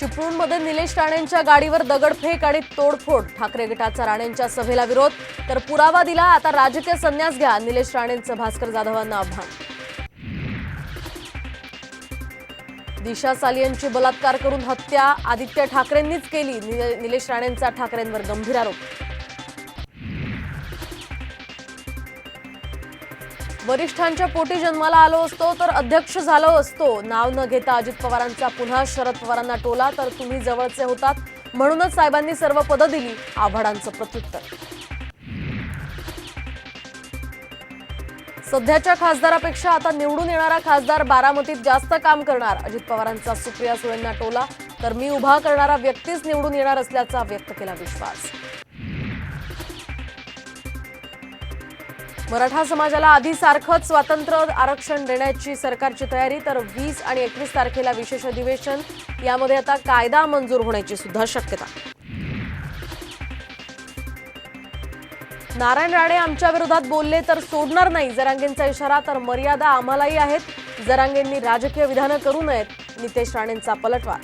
चिपळूणमध्ये निलेश राणेंच्या गाडीवर दगडफेक आणि तोडफोड. ठाकरे गटाचा राणेंच्या सभेला विरोध. तर पुरावा दिला आता राजकीय संन्यास घ्या निलेश राणेंचं भास्कर जाधवांना आव्हान. दिशा सालियनची बलात्कार करून हत्या आदित्य ठाकरेंनीच केली. निलेश राणेंचा ठाकरेंवर गंभीर आरोप. वरिष्ठांच्या पोटी जन्माला आलो असतो तर अध्यक्ष झालो असतो. नाव न घेता अजित पवारांचा पुन्हा शरद पवारांना टोला तर तुम्ही जवळचे होतात. म्हणूनच साहेबांनी सर्व पदं दिली आव्हाडांचं प्रत्युत्तर. सध्याच्या खासदारापेक्षा आता निवडून येणारा खासदार बारामतीत जास्त काम करणार. अजित पवारांचा सुप्रिया सुळेंना टोला तर मी उभा करणारा व्यक्तीच निवडून येणार असल्याचा व्यक्त केला विश्वास. मराठा समाजाला आधीसारखंच स्वातंत्र्य आरक्षण देण्याची सरकारची तयारी तर वीस आणि एकवीस तारखेला विशेष अधिवेशन. यामध्ये आता कायदा मंजूर होण्याची सुद्धा शक्यता. नारायण राणे आमच्या विरोधात बोलले तर सोडणार नाही. जरांगेंचा इशारा तर मर्यादा आम्हालाही आहेत. जरांगेंनी राजकीय विधानं करू नयेत. नितेश राणेंचा पलटवार